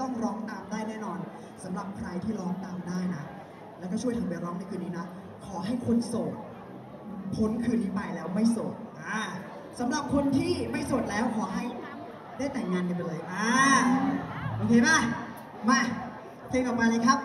ต้องร้องตามได้แน่นอนสำหรับใครที่ร้องตามได้นะ แล้วก็ช่วยทำไปร้องในคืนนี้นะ ขอให้คนโสดพ้นคืนนี้ไปแล้วไม่โสดอ่าสำหรับคนที่ไม่โสดแล้วขอให้ได้แต่งงานกันไปเลยอ่าโอเคป่ะมาเพลงออกมาเลยครับ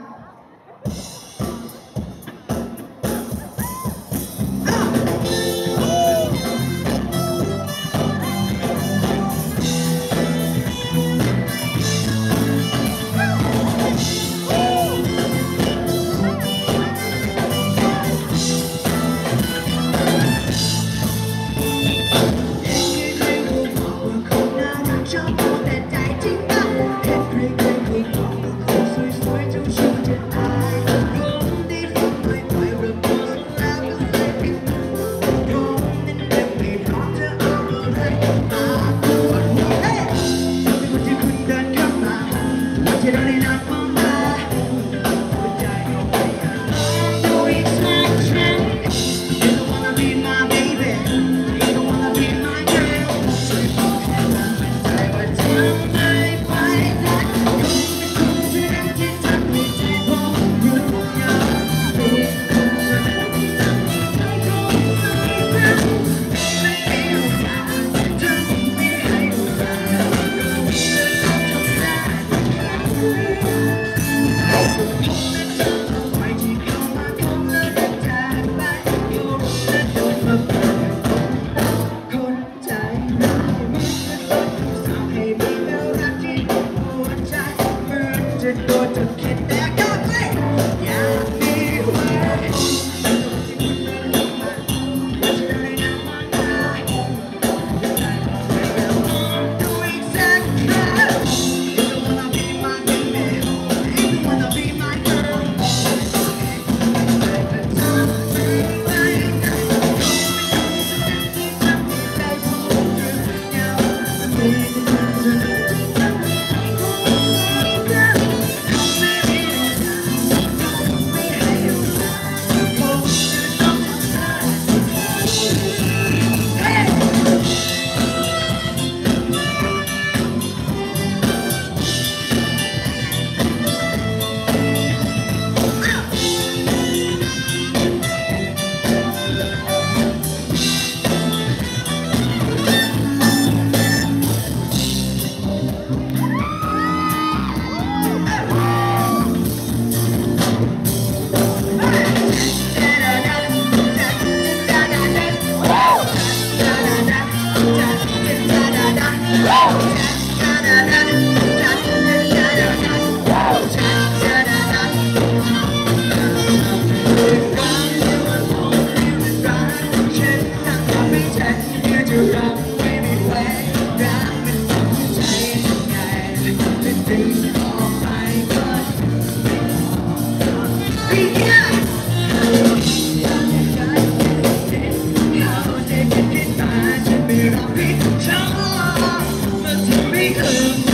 โ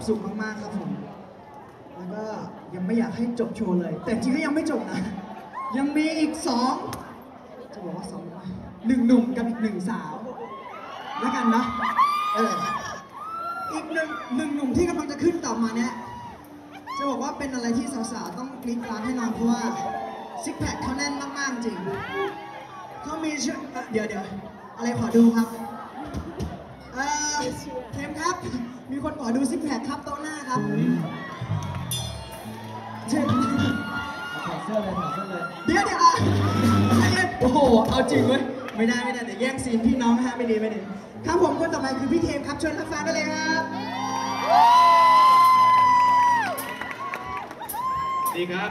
ความสุขมากๆครับผม แล้วก็ยังไม่อยากให้จบโชว์เลย แต่จริงก็ยังไม่จบนะ ยังมีอีกสองจะบอกว่าสองหนึ่งหนุ่มกับอีกหนึ่งสาว แล้วกันนะเอออีกหนึ่งหนึ่งหนุ่มที่กำลังจะขึ้นต่อมาเนี่ยจะบอกว่าเป็นอะไรที่สาวๆต้องกรี๊ดกราดให้นอนเพราะว่าซิกแพคเขาแน่นมากๆจริงเขามีชื่อเดี๋ยวเดี๋ยวอะไรขอดูครับ เอ่อเทมครับ มีคนขอดูซิกแพคครับโต๊ะหน้าครับเชิญถอดเสื้อเลยถอดเสื้อเลย เดี๋ยวเดี๋ยวอะใจเย็นโอ้โห เอาจริงเว้ย ไม่ได้ไม่ได้เดี๋ยวแย่งซีนพี่น้องนะฮะไม่ดีไม่ดี ครับผมคนต่อไปคือพี่เทมครับเชิญรับฟังกันเลยครับดีครับ